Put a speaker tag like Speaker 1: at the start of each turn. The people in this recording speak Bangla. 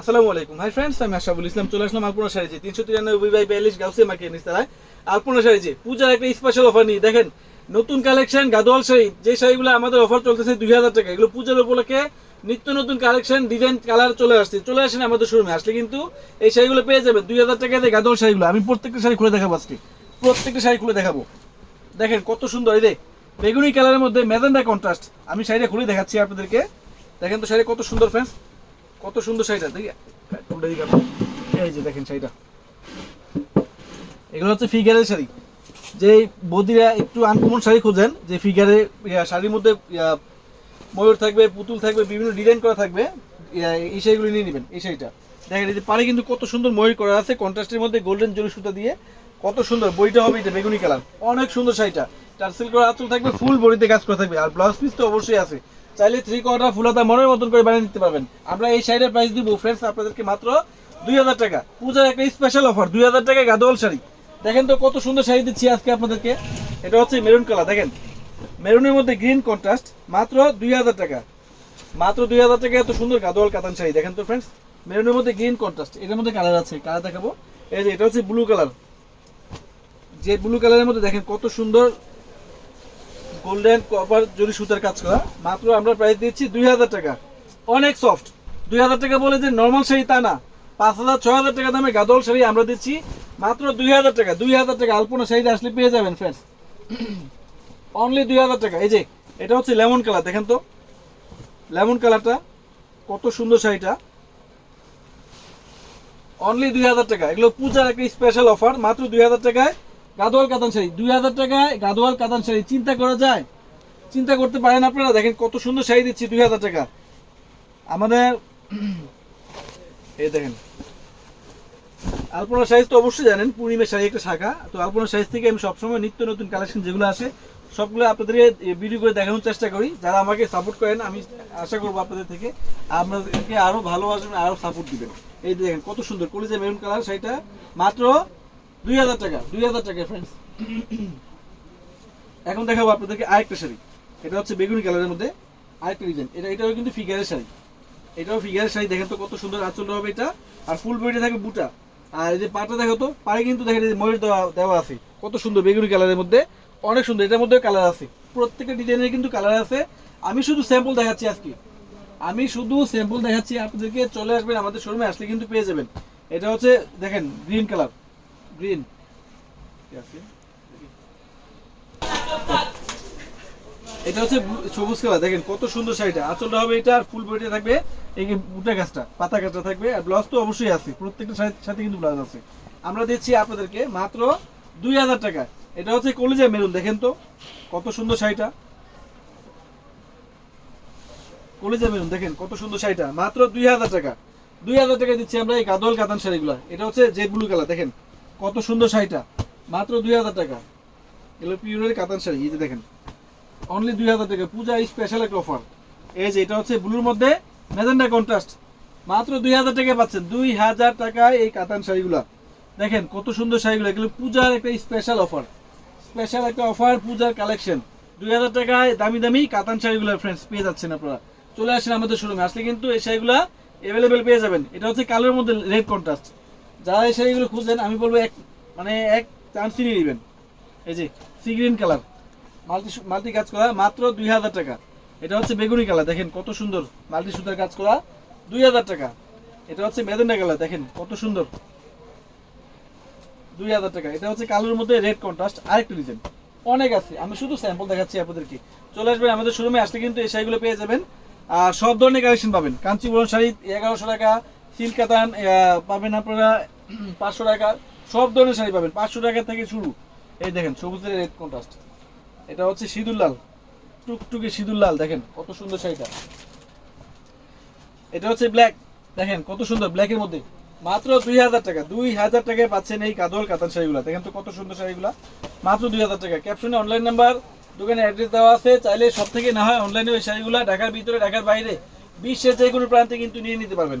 Speaker 1: আসসালামু আলাইকুম। হাই ফ্রেন্ডস আমি আশাবুল ইসলাম, চলে আসলাম আলপনা শাড়িজি তিনশো তিরানব্বই বাই বিয়াল্লিশ গাউসিয়া মার্কেট নিস্তারায়। আলপনা শাড়িজি পূজার একটা স্পেশাল অফার নিয়ে, দেখেন, নতুন কালেকশন গাদোয়াল শাড়ি, যে শাড়িগুলো আমাদের অফার চলতেছে দুই হাজার টাকা, এগুলো পূজার উপলক্ষে নিত্য নতুন কালেকশন ডিজাইন কালার চলে আসছে। চলে আসেন আমাদের শোরুমে আসলে কিন্তু এই শাড়িগুলো পেয়ে যাবেন দুই হাজার টাকাতে গাদোয়াল শাড়িগুলো। আমি প্রত্যেকটা শাড়ি খুলে দেখাবো আজকে। প্রত্যেকটা শাড়ি খুলে দেখাবো। দেখেন, কত সুন্দর, এই যে বেগুনি কালারের মধ্যে মেজেন্ডা কন্ট্রাস্ট আমি শাড়িটা খুলে দেখাচ্ছি আপনাদেরকে। দেখেন তো শাড়ি কত সুন্দর ফ্রেন্ডস কত সুন্দর শাড়িটা, দেখি। উল্টা দিকে এই যে দেখেন শাড়িটা। এগুলো হচ্ছে ফিগারের শাড়ি। যে বৌদিরা একটু আনকমন শাড়ি খোঁজেন, যে ফিগারে শাড়ির মধ্যে ময়ূর থাকবে, পুতুল থাকবে, বিভিন্ন ডিজাইন করা থাকবে এই শাড়িগুলো নিয়ে নেবেন, এই শাড়িটা। দেখেন, এই যে পাড়ে কিন্তু কত সুন্দর ময়ূর করা আছে, কন্ট্রাস্টের মধ্যে গোল্ডেন জরি সুতা দিয়ে। কত সুন্দর, বইটা হবে এটা বেগুনি কালার। অনেক সুন্দর শাড়িটা। টার্সেল করা আঁচল থাকবে ফুল বডিতে কাজ করা থাকবে। আর ব্লাউজ পিস তো অবশ্যই আছে। চাইলে থ্রি কোয়ার্টার ফুলাতা মনের মতন করে বানিয়ে নিতে পারবেন। আমরা এই শাড়ির প্রাইস দিব ফ্রেন্ডস আপনাদেরকে মাত্র দুই হাজার টাকা। পূজার একটা স্পেশাল অফার দুই হাজার টাকায় গাদোয়াল শাড়ি। দেখেন তো কত সুন্দর শাড়ি দিচ্ছি আজকে আপনাদেরকে। এটা হচ্ছে মেরুন কালার দেখেন। মেরুনের মধ্যে গ্রিন কন্ট্রাস্ট মাত্র দুই হাজার টাকা। মাত্র দুই হাজার টাকা এত সুন্দর গাদোয়াল কাতান শাড়ি। দেখেন তো ফ্রেন্ডস মেরুনের মধ্যে গ্রিন কন্ট্রাস্ট এটার মধ্যে কালার আছে কালার দেখাবো। এই যে, এটা হচ্ছে ব্লু কালার যে ব্লু কালারের মধ্যে দেখেন কত সুন্দর গোল্ডেন কপার জরি সুতার কাজ করা। মাত্র আমরা প্রাইস দিচ্ছি দুই হাজার টাকা। অনেক সফট দুই হাজার টাকা বলে যে নর্মাল শাড়ি তা না। পাঁচ হাজার, ছয় হাজার টাকা দামে গাদল শাড়ি আমরা দিচ্ছি। মাত্র দুই হাজার টাকা, দুই হাজার টাকা আলপনা শাড়িটা আসলে পেয়ে যাবেন ফ্রেন্ডস অনলি দুই হাজার টাকা। এই যে, এটা হচ্ছে লেমন কালার দেখেন তো। লেমন কালারটা কত সুন্দর শাড়িটা। অনলি দুই হাজার টাকা। এগুলো পূজার একটা স্পেশাল অফার মাত্র দুই হাজার টাকায়। গাদোয়াল কাতান শাড়ি দুই হাজার টাকায় গাদোয়াল কাতান শাড়ি চিন্তা করা যায়। চিন্তা করতে পারেন আপনারা। দেখেন কত সুন্দর শাড়ি দিচ্ছি দুই হাজার টাকা। আমাদের এই দেখেন। আলপনা সাইজ তো অবশ্যই জানেন, পূর্ণিমের শাড়ি একটা শাখা। তো আলপনা সাইজ থেকে আমি সবসময় নিত্য নতুন কালেকশন যেগুলো আসে, সবগুলো আপনাদেরকে ভিডিও করে দেখানোর চেষ্টা করি। যারা আমাকে সাপোর্ট করেন, আমি আশা করব আপনাদের থেকে আপনাদেরকে আরও ভালোবাসবেন, আরও সাপোর্ট দিবেন। এই দেখেন, কত সুন্দর কলিজা মেরুন কালার শাড়িটা। মাত্র দুই হাজার টাকা, দুই হাজার টাকা ফ্রেন্ডস এখন দেখাবো আপনাদেরকে আরেকটা শাড়ি। এটা হচ্ছে বেগুনি কালারের মধ্যে আরেকটা ডিজাইন এটা এটাও কিন্তু ফিগারের শাড়ি। এটাও ফিগারের শাড়ি। দেখেন তো কত সুন্দর আঁচল হবে এটা। আর ফুল বডিতে থাকবে বুটা। আর এই যে পাটা দেখো তো পায়ে কিন্তু দেখেন এই ময়ূর দেওয়া দেওয়া আছে। কত সুন্দর বেগুনি কালারের মধ্যে। অনেক সুন্দর। এটার মধ্যে কালার আছে। প্রত্যেকটা ডিজাইনের কিন্তু কালার আছে। আমি শুধু স্যাম্পল দেখাচ্ছি আজকে। আমি শুধু স্যাম্পল দেখাচ্ছি। আপনাদেরকে চলে আসবেন আমাদের শোরুমে আসলে কিন্তু পেয়ে যাবেন। এটা হচ্ছে, দেখেন গ্রিন কালার গ্রিন এটা হচ্ছে সবুজ কালার, দেখেন কত সুন্দর শাড়িটা। আঁচলটা হবে এটা, আর ফুল বডিতে থাকবে এই বুটা গাছটা, পাতা গাছটা থাকবে, আর ব্লাউজ তো অবশ্যই আছে, প্রত্যেকটা শাড়ির সাথে কিন্তু ব্লাউজ আছে। আমরা দিচ্ছি আপনাদেরকে মাত্র দুই হাজার টাকা। এটা হচ্ছে কলিজা মেরুন, দেখেন তো কত সুন্দর শাড়িটা। কলিজা মেরুন, দেখেন কত সুন্দর শাড়িটা, মাত্র দুই হাজার টাকা। দুই হাজার টাকা দিচ্ছি আমরা এই গাদোয়াল কাতান শাড়িগুলো। এটা হচ্ছে জেড ব্লু কালার দেখেন। কত সুন্দর শাড়িটা? মাত্র দুই হাজার টাকা। এগুলো পিওরের কাতান শাড়ি, এই যে দেখেন। অনলি দুই হাজার টাকা। পূজা স্পেশাল একটা অফার এই যে, এটা হচ্ছে ব্লুর মধ্যে মেজেন্ডা কন্ট্রাস্ট মাত্র দুই হাজার টাকায় পাচ্ছেন। দুই হাজার টাকায় এই কাতান শাড়িগুলো। দেখেন, কত সুন্দর শাড়িগুলো। এগুলো পূজার একটা স্পেশাল অফার স্পেশাল একটা অফার পূজার কালেকশন দুই হাজার টাকায় দামি দামি কাতান শাড়িগুলো ফ্রেন্ডস পেয়ে যাচ্ছেন আপনারা। চলে আসেন আমাদের শোরুমে আসলে কিন্তু এই শাড়িগুলো অ্যাভেলেবেল পেয়ে যাবেন। এটা হচ্ছে কালোর মধ্যে রেড কন্ট্রাস্ট যারা এই শাড়িগুলো খুঁজছেন আমি বলব এক মানে এক চান্স নিয়ে নেবেন। এই যে sea green colour multi multi কাজ করা মাত্র দুই হাজার টাকা। এটা হচ্ছে বেগুনি কালার দেখেন কত সুন্দর। মাল্টি সুতার কাজ করা দুই হাজার টাকা। এটা হচ্ছে মেদেন্ডা কালার দেখেন কত সুন্দর। দুই হাজার টাকা। এটা হচ্ছে কালোর মধ্যে রেড কন্ট্রাস্ট আরেকটা ডিজাইন অনেক আছে। আমি শুধু স্যাম্পল দেখাচ্ছি আপনাদেরকে। চলে আসবেন আমাদের শোরুমে আসলে কিন্তু এই শাড়িগুলো পেয়ে যাবেন। আর সব ধরনের কালেকশন পাবেন। কাঞ্চিপুরম শাড়ি, এগারোশো টাকা। সিল্ক কাতান পাবেন আপনারা পাঁচশো টাকা। সব ধরনের শাড়ি পাবেন। পাঁচশো টাকা থেকে শুরু। এই দেখেন, সবুজের রেড কন্ট্রাস্ট এটা হচ্ছে সিঁদুর লাল। টুকটুকে সিঁদুর লাল, দেখেন, কত সুন্দর শাড়িটা। এটা হচ্ছে ব্ল্যাক দেখেন, কত সুন্দর ব্ল্যাকের মধ্যে। মাত্র দুই হাজার টাকা। দুই হাজার টাকায় পাচ্ছেন এই কাদল কাতান শাড়িগুলো। দেখেন তো কত সুন্দর শাড়িগুলো। মাত্র দুই হাজার টাকা। ক্যাপশনে অনলাইন নাম্বার দোকানে অ্যাড্রেস দেওয়া আছে। চাইলে সব থেকে না হয় অনলাইনে ওই শাড়িগুলো ঢাকার ভিতরে, ঢাকার বাইরে, বিশ্বের যে কোনো প্রান্তে কিন্তু নিয়ে নিতে পারবেন।